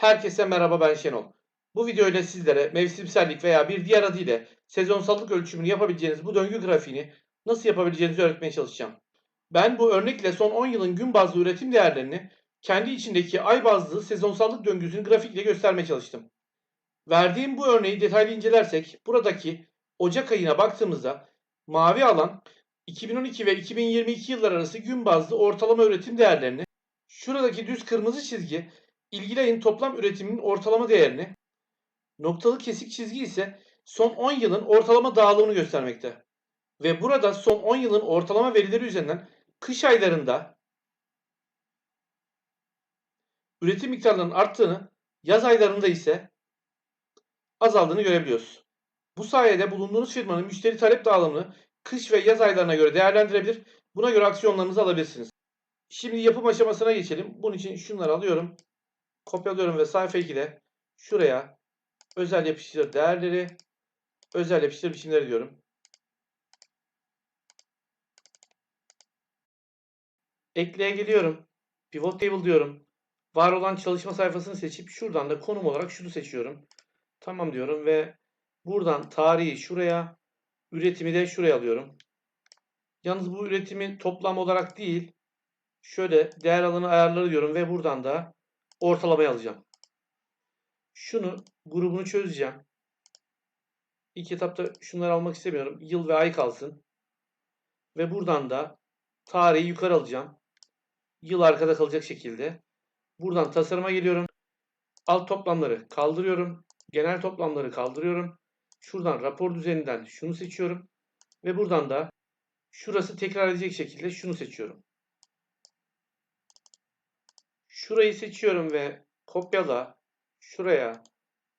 Herkese merhaba ben Şenol. Bu videoyla sizlere mevsimsellik veya bir diğer adıyla sezonsallık ölçümünü yapabileceğiniz bu döngü grafiğini nasıl yapabileceğinizi öğretmeye çalışacağım. Ben bu örnekle son 10 yılın gün bazlı üretim değerlerini kendi içindeki ay bazlı sezonsallık döngüsünü grafikle göstermeye çalıştım. Verdiğim bu örneği detaylı incelersek buradaki Ocak ayına baktığımızda mavi alan 2012 ve 2022 yıllar arası gün bazlı ortalama üretim değerlerini, şuradaki düz kırmızı çizgi ilgili ayın toplam üretiminin ortalama değerini, noktalı kesik çizgi ise son 10 yılın ortalama dağılımını göstermekte. Ve burada son 10 yılın ortalama verileri üzerinden kış aylarında üretim miktarlarının arttığını, yaz aylarında ise azaldığını görebiliyoruz. Bu sayede bulunduğunuz firmanın müşteri talep dağılımını kış ve yaz aylarına göre değerlendirebilir. Buna göre aksiyonlarınızı alabilirsiniz. Şimdi yapım aşamasına geçelim. Bunun için şunları alıyorum. Kopyalıyorum ve sayfa 2'de şuraya özel yapıştır değerleri, özel yapıştır biçimleri diyorum. Ekleye geliyorum. Pivot table diyorum. Var olan çalışma sayfasını seçip şuradan da konum olarak şunu seçiyorum. Tamam diyorum ve buradan tarihi şuraya, üretimi de şuraya alıyorum. Yalnız bu üretimi toplam olarak değil, şöyle değer alanı ayarları diyorum ve buradan da ortalamayı alacağım. Şunu grubunu çözeceğim. İlk etapta şunları almak istemiyorum. Yıl ve ay kalsın. Ve buradan da tarihi yukarı alacağım. Yıl arkada kalacak şekilde. Buradan tasarıma geliyorum. Alt toplamları kaldırıyorum. Genel toplamları kaldırıyorum. Şuradan rapor düzeninden şunu seçiyorum. Ve buradan da şurası tekrar edecek şekilde şunu seçiyorum. Şurayı seçiyorum ve kopyala. Şuraya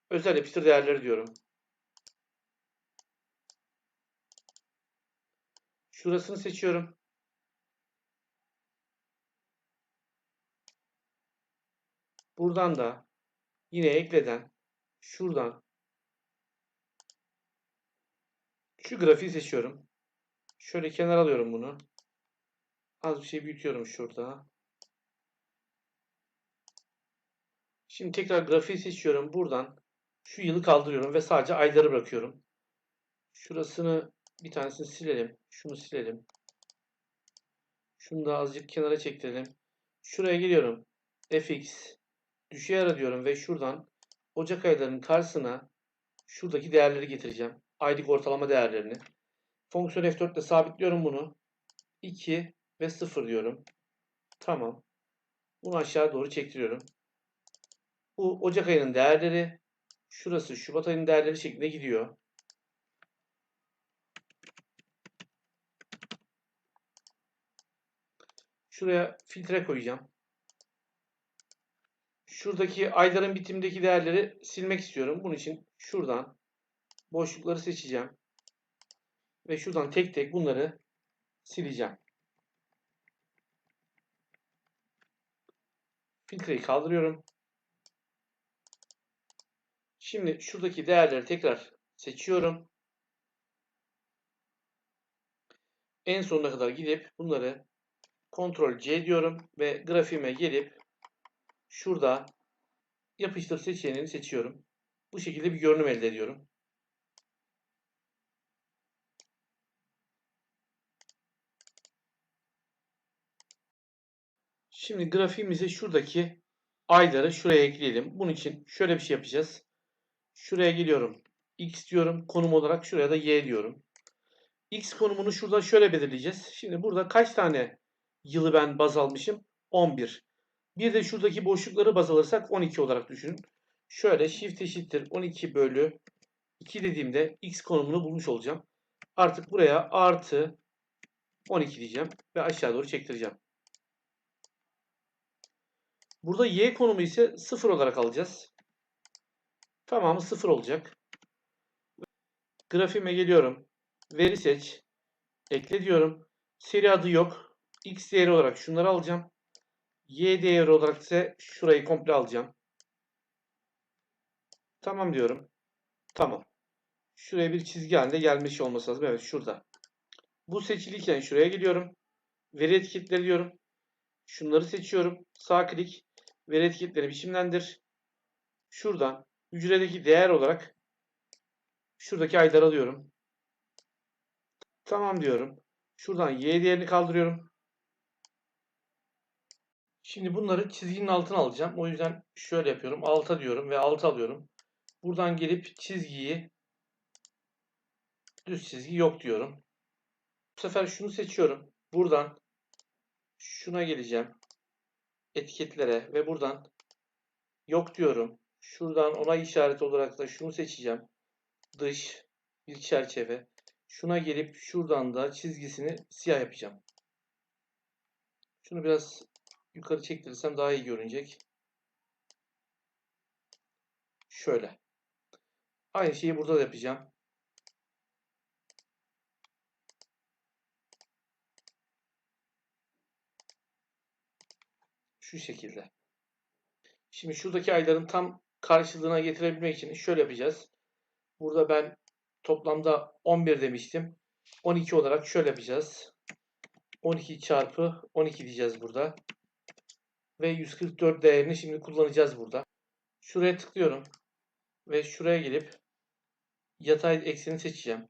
özel yapıştır değerleri diyorum. Şurasını seçiyorum. Buradan da yine ekleden şuradan şu grafiği seçiyorum. Şöyle kenara alıyorum bunu. Az bir şey büyütüyorum şurada. Şimdi tekrar grafiği seçiyorum. Buradan şu yılı kaldırıyorum ve sadece ayları bırakıyorum. Şurasını bir tanesini silelim. Şunu silelim. Şunu da azıcık kenara çektirelim. Şuraya geliyorum. fx düşey ara diyorum ve şuradan Ocak aylarının karşısına şuradaki değerleri getireceğim. Aylık ortalama değerlerini. Fonksiyon F4 ile sabitliyorum bunu. 2 ve 0 diyorum. Tamam. Bunu aşağı doğru çektiriyorum. Bu Ocak ayının değerleri. Şurası Şubat ayının değerleri şeklinde gidiyor. Şuraya filtre koyacağım. Şuradaki ayların bitimindeki değerleri silmek istiyorum. Bunun için şuradan boşlukları seçeceğim. Ve şuradan tek tek bunları sileceğim. Filtreyi kaldırıyorum. Şimdi şuradaki değerleri tekrar seçiyorum. En sonuna kadar gidip bunları Ctrl C diyorum ve grafiğime gelip şurada yapıştır seçeneğini seçiyorum. Bu şekilde bir görünüm elde ediyorum. Şimdi grafiğimize şuradaki ayları şuraya ekleyelim. Bunun için şöyle bir şey yapacağız. Şuraya geliyorum. X diyorum. Konum olarak şuraya da Y diyorum. X konumunu şurada şöyle belirleyeceğiz. Şimdi burada kaç tane yılı ben baz almışım? 11. Bir de şuradaki boşlukları baz alırsak 12 olarak düşünün. Şöyle shift eşittir 12 bölü 2 dediğimde x konumunu bulmuş olacağım. Artık buraya artı 12 diyeceğim ve aşağı doğru çektireceğim. Burada y konumu ise 0 olarak alacağız. Tamamı 0 olacak. Grafiğime geliyorum. Veri seç. Ekle diyorum. Seri adı yok. X değeri olarak şunları alacağım. Y değeri olarak ise şurayı komple alacağım. Tamam diyorum. Tamam. Şuraya bir çizgi halinde gelmiş olması lazım. Evet şurada. Bu seçiliyken şuraya geliyorum. Veri etiketleri diyorum. Şunları seçiyorum. Sağ klik. Veri etiketleri biçimlendir. şuradan hücredeki değer olarak şuradaki ayları alıyorum. Tamam diyorum. Şuradan y değerini kaldırıyorum. Şimdi bunları çizginin altına alacağım. O yüzden şöyle yapıyorum. Alta diyorum ve alta alıyorum. Buradan gelip çizgiyi düz çizgi yok diyorum. Bu sefer şunu seçiyorum. Buradan şuna geleceğim. Etiketlere ve buradan yok diyorum. Şuradan onay işareti olarak da şunu seçeceğim. Dış bir çerçeve. Şuna gelip şuradan da çizgisini siyah yapacağım. Şunu biraz yukarı çektirirsem daha iyi görünecek. Şöyle. Aynı şeyi burada da yapacağım. Şu şekilde. Şimdi şuradaki ayların tam karşılığına getirebilmek için şöyle yapacağız. Burada ben toplamda 11 demiştim. 12 olarak şöyle yapacağız. 12 çarpı 12 diyeceğiz burada. Ve 144 değerini şimdi kullanacağız burada. Şuraya tıklıyorum. Ve şuraya gelip yatay ekseni seçeceğim.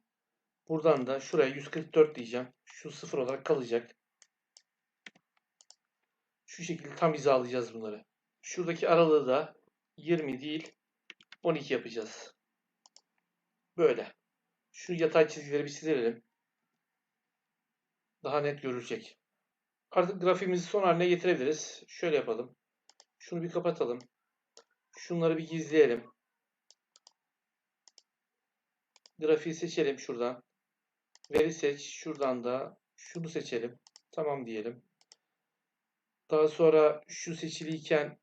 Buradan da şuraya 144 diyeceğim. Şu sıfır olarak kalacak. Şu şekilde tam hizalayacağız bunları. Şuradaki aralığı da 20 değil 12 yapacağız. Böyle. Şu yatay çizgileri bir çizelim. Daha net görülecek. Artık grafiğimizi son haline getirebiliriz. Şöyle yapalım. Şunu bir kapatalım. Şunları bir gizleyelim. Grafiği seçelim şuradan. Veri seç. Şuradan da şunu seçelim. Tamam diyelim. Daha sonra şu seçiliyken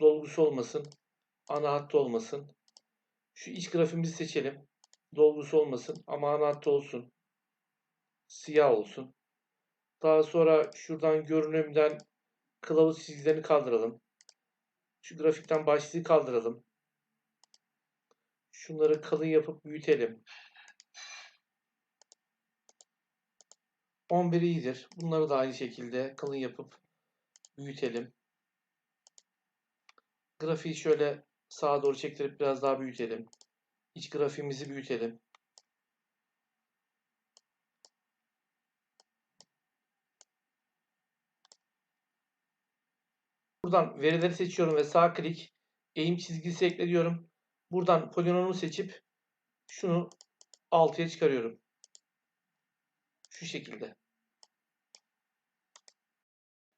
dolgusu olmasın. Ana hattı olmasın. Şu iç grafimizi seçelim. Dolgusu olmasın ama ana hattı olsun. Siyah olsun. Daha sonra şuradan görünümden kılavuz çizgilerini kaldıralım. Şu grafikten başlığı kaldıralım. Şunları kalın yapıp büyütelim. 11 iyidir. Bunları da aynı şekilde kalın yapıp büyütelim. Grafiği şöyle sağa doğru çektirip biraz daha büyütelim. İç grafiğimizi büyütelim. Buradan verileri seçiyorum ve sağ klik eğim çizgisi ekle diyorum. Buradan polinomu seçip şunu 6'ya çıkarıyorum. Şu şekilde.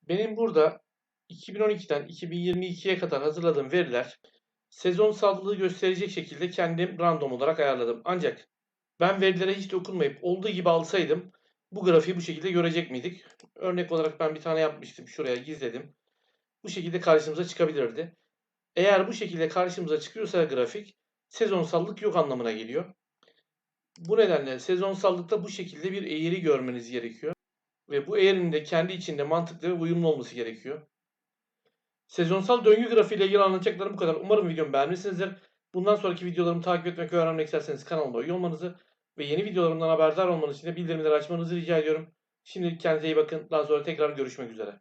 Benim burada 2012'den 2022'ye kadar hazırladığım veriler sezonsallığı gösterecek şekilde kendim random olarak ayarladım. Ancak ben verilere hiç dokunmayıp olduğu gibi alsaydım bu grafiği bu şekilde görecek miydik? Örnek olarak ben bir tane yapmıştım. Şuraya gizledim. Bu şekilde karşımıza çıkabilirdi. Eğer bu şekilde karşımıza çıkıyorsa grafik sezonsallık yok anlamına geliyor. Bu nedenle sezonsallıkta bu şekilde bir eğri görmeniz gerekiyor. Ve bu eğrinin de kendi içinde mantıklı ve uyumlu olması gerekiyor. Sezonsal döngü grafiği ile ilgili anlatacaklarım bu kadar. Umarım videomu beğenmişsinizdir. Bundan sonraki videolarımı takip etmek ve öğrenmek isterseniz kanalıma üye olmanızı ve yeni videolarımdan haberdar olmanız için de bildirimleri açmanızı rica ediyorum. Şimdi kendinize iyi bakın. Daha sonra tekrar görüşmek üzere.